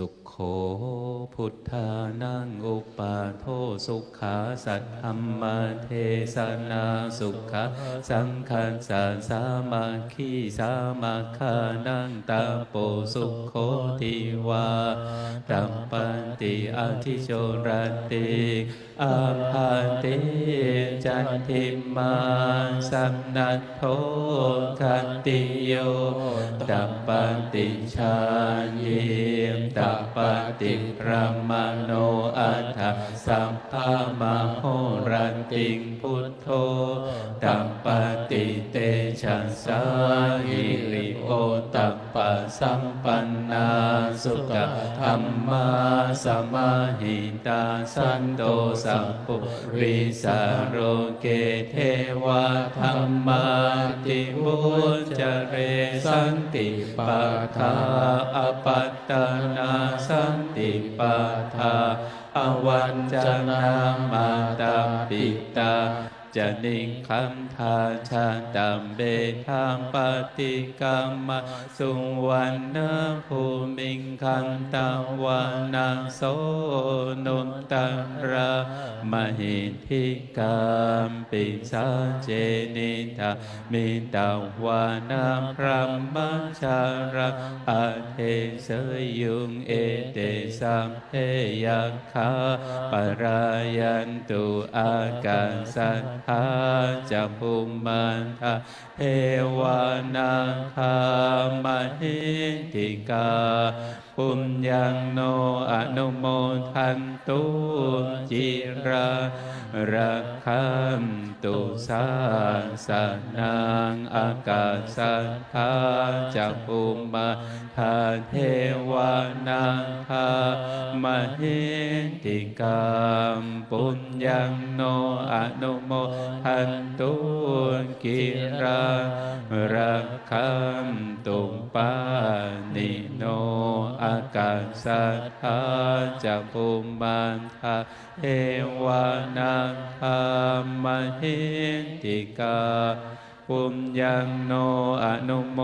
สุขโขพุทธานังอุปาโทสุขาสัทธัมมาเทสนาสุขะสังขันสารสามาคีสามาคานังตาโปสุขโขติวาตัมปันติอาทิโชรติ อาภาติจันทิมาสัมนัทโทคันติโยตัปปติชาเยมตัปปติพระมโนอัฏฐสัมภามโหรันติงพุทโธตัปปติเตชะสาหิริโอตัป ปะสัมปันนาสุขธรรมาสมาหิตาสันโตสัพพุริสาโรเกเทวาธรรมาติมุจเรสันติปัฏฐาอปัตตนาสันติปัฏฐาอวันจนามาตาปิตา จะนิงคัมทาชาตัมเบธามปฏิกรรมสุวรรณภูมิงคันตวานาโสนุตตรามหิทิกามปิสาเจนิทามิตาวานาพระมชาระอเทเสยุงเอเตสัมเพยัคคาปรายันตุอากาสัทาจะภูมันทาเทวานาคามหิติกาปุญญังโนอนุโมทันตุจิรารักขันตุสาสนังอากาสัทธาจะภูมาทาเทวานาคามหิติกามปุญญังโนอนุโมหันตุกิรารักขันตุปานิโนอากาสัทธาจะภูมันทาเทวานาคามหิติกา ปุญญังโนอนุโม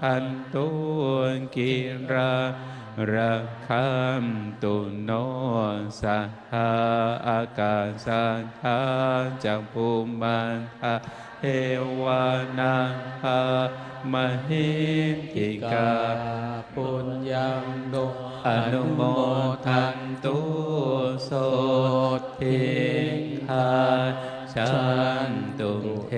ทันตุกิรารักขันตุโนสัทธาอากาสัทธาจักภูมันทาเทวานาคามหิติกาปุญญังโนอนุโมทันตุโสทิคาชันตุเท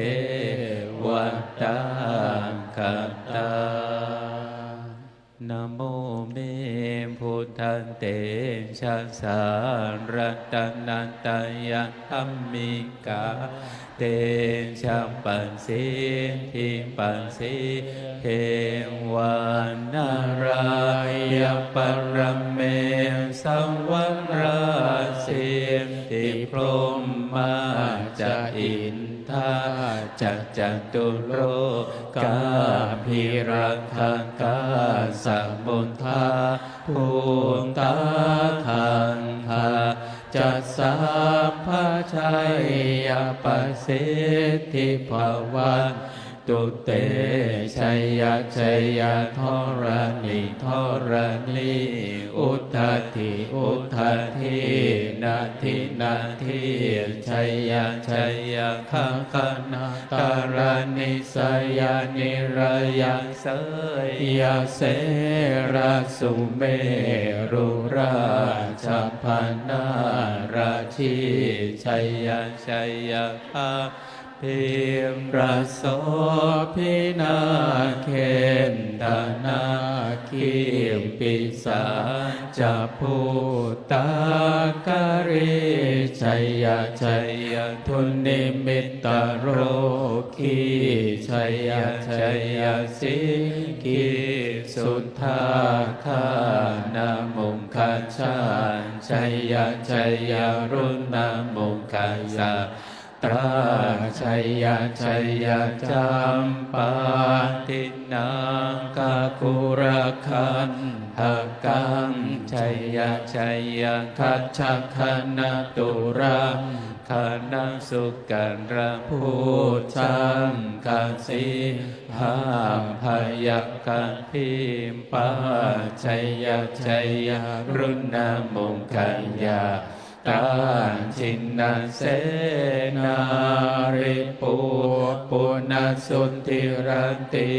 นเตชะสารตนันตยธรรมิกา เตชะปัสสิทิปัสสิเทวานารายปรเมสังวราสิติพรหมาจะอินทาจักจตุโลกา สิทธิภวันตุเตชัยยะชัยยะทรณิทรณิอุทธติอุทธทินาทินาทิชัยยะชัยยะขังคนาตารณิสยานิรยังเสยยะเสระสุเมรุรา ชพนาราชีชัยยชัยยะคาพิมประโสพินาเคนดานาคิมปิสาจะพูตากริชัยยชัยยทุนิมิตโรคีชัยยชัยยสิกิสุทธาคานามุ คชานชัยยะชัยยะรุณามุงคาสาตราชัยยะชัยยะจัมปาตินังกาคุระคันหกังชัยยะชัยยะคัจฉคณตุรัง คณะสุกันระพุทธังกันสีหามพยักกันพิมปาชัยยะชัยยะรุณามงกัญญาตาจินนาเสนาริปูปุณสุนติรันติ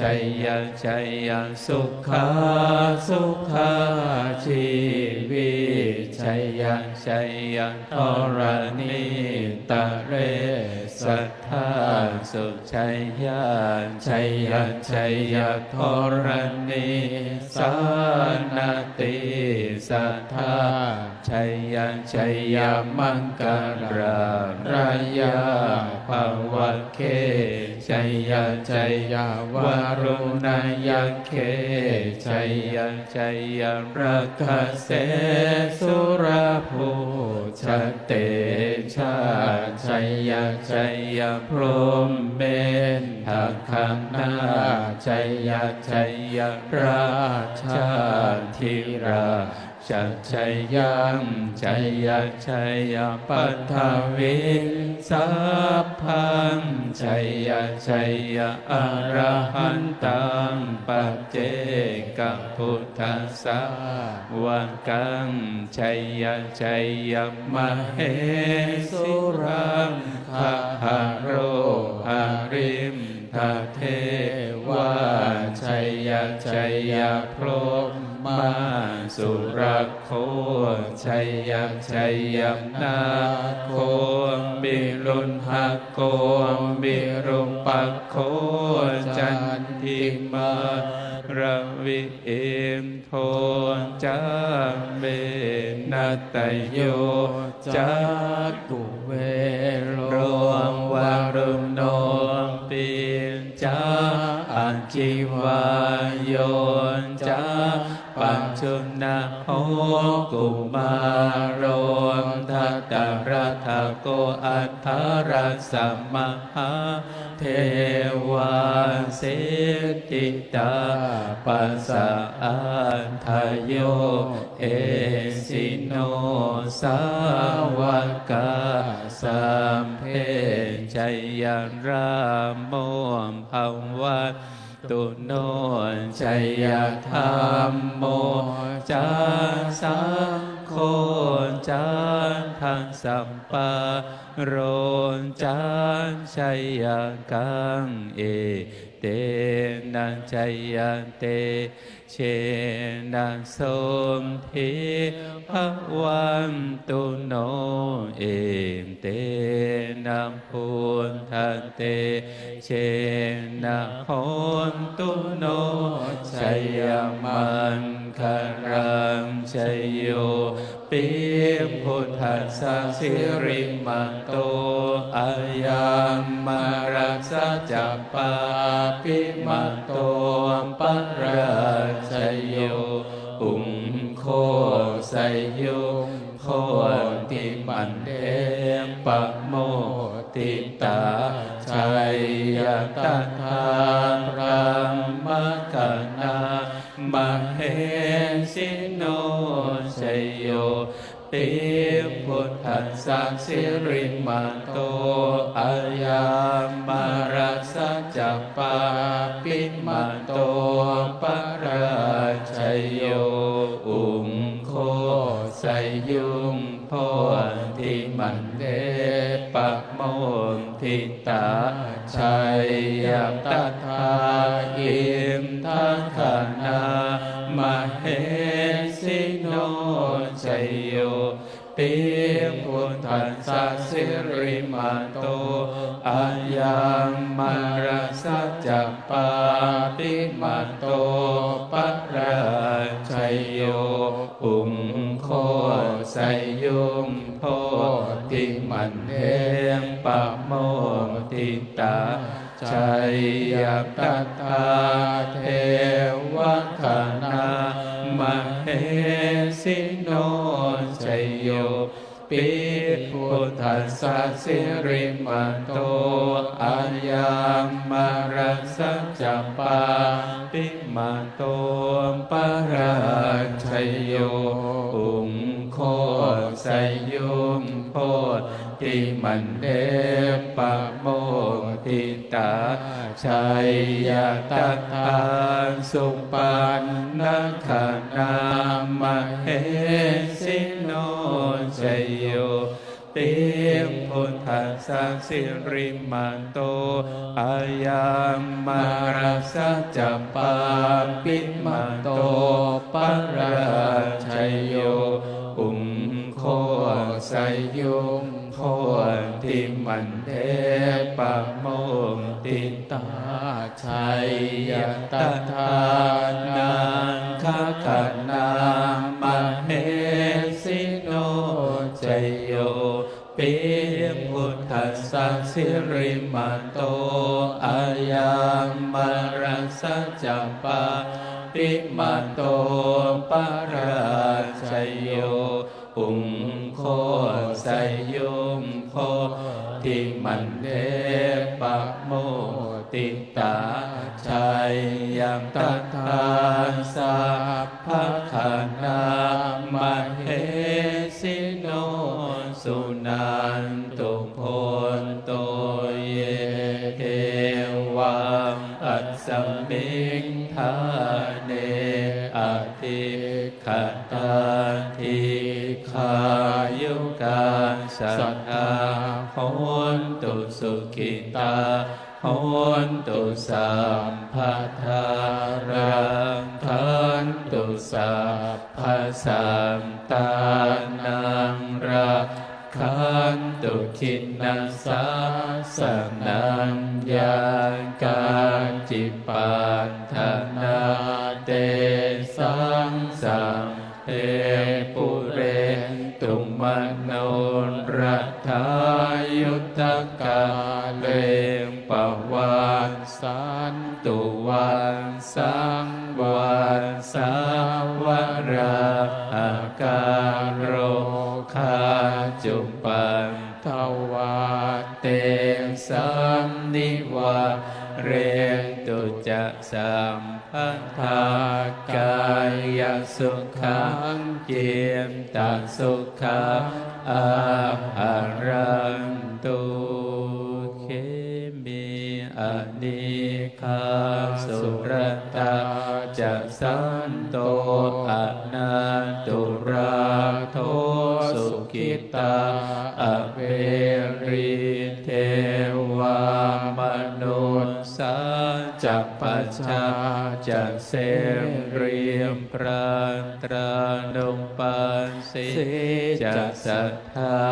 ชัยยะชัยยะสุขาสุขา ชัยยะทรณีตะเรสัทธา สุชัยยะชัยยะชัยยะทรณิสานติสัทธาชัยยะชัยยะมังกรารายาภาวะเคชัยยะชัยยะวารุณายะเคชัยยะชัยยะรักเสสุรภูชเตชาชัยยะชัยยะพรมเมนทักขังนาชัยยะชัยยะราชาธิรา ชัยชัยยังชัยชัยปัทธวิสัพพังชัยชัยอรหันตังปัจเจกพุทธัสสะวันกังชัยชัยมเหสุรังคหโรหริมทเทวาชัยชัยพรห มาสุรโคชัยยะชัยยะนาโคบิรุณหโกบิรุปักโคจันทิมาระวิเอมโทจัมเบนัตโยจักกุเวโรวารุณโนปิจาอัญจิว สัมมาเทวาสิติตาปัสสะอันทโยเอสิโนสาวกาสัมเพชัยยรามโมภาวัตตุโนชัยธรรมโมจาสังโฆจานทังสัมปะ โรนจานชัยยกังเอเตนะชัยยเตเชนะสมทิภวันตุโนเอเตนะพุทธเตเชนะโหนตุโนชัยยมันคารังชัยโยปิพุทธัสสะสิริมาโตอายังมารัสสะจัปปาปิมาโตปะราชโยอุงโคไสยุงโคติมันเดปะโมติตาชัยยตถาพระมมกนามเหสิโนชัยโย ปิพุทธัสสะสิริมาโตอายังมารัสสะจัปปาปิมาโตปะราชัยโยอุงโคไสยุงโพธิมันเดปะโมทิตาชัยยตถาอิมทังขานา มเห ปิพุทธัสสะสิริมาโตอายังมารสสะจัปาปิมาโตปะราชัยโยอุงโคไสยุงโพธิมันเทงปะโมติตาชัยยตถาเทว สสะสิริมโตอายังมารัสจัปปาปิมโตปราชัยโยอุงโคไสยุงโพติมันเดปะโมติตาชัยยตัตถาสุปันนัขนามเห ติพุทธัสสะสิริมาโตอายังมามารัรัสสสะสะจัจัปปาปิมามาโตปปราราชัยโยอุอุงโคไสยุงโพติมันเทปะโมติตาชัยยตัทา มโตอายังมารัสสจัปปาปิมโตปราชัยโยอุงโคสยุงโพธิมันเดปะโมติตาชัยยังตัทธาสัพพะขานา อธิขตาทิขายุกาสัทธาหนตุสุขิตาหนตุสัมพัทธารังคันตุสัพพสัมตานังรักขันตุคินนาสาสนังยานการจิปันธนาเต สังสังเทปุเรนตุมโนรัตถายุตกาเลงปวันสันตุวันสังวันสาวราอาการโรคาจุปันทวาเตสัมนิวา เรตุจะสัมพันธากายสุขังเกียมตาสุขังอาหารันตุเคมีอนิคาสุรตาจะสันโตอนันตุราโทสุกิตา จักปัจจาจะเสมเรียมพรานตรานุปัสสิจะสัทธาภวันตา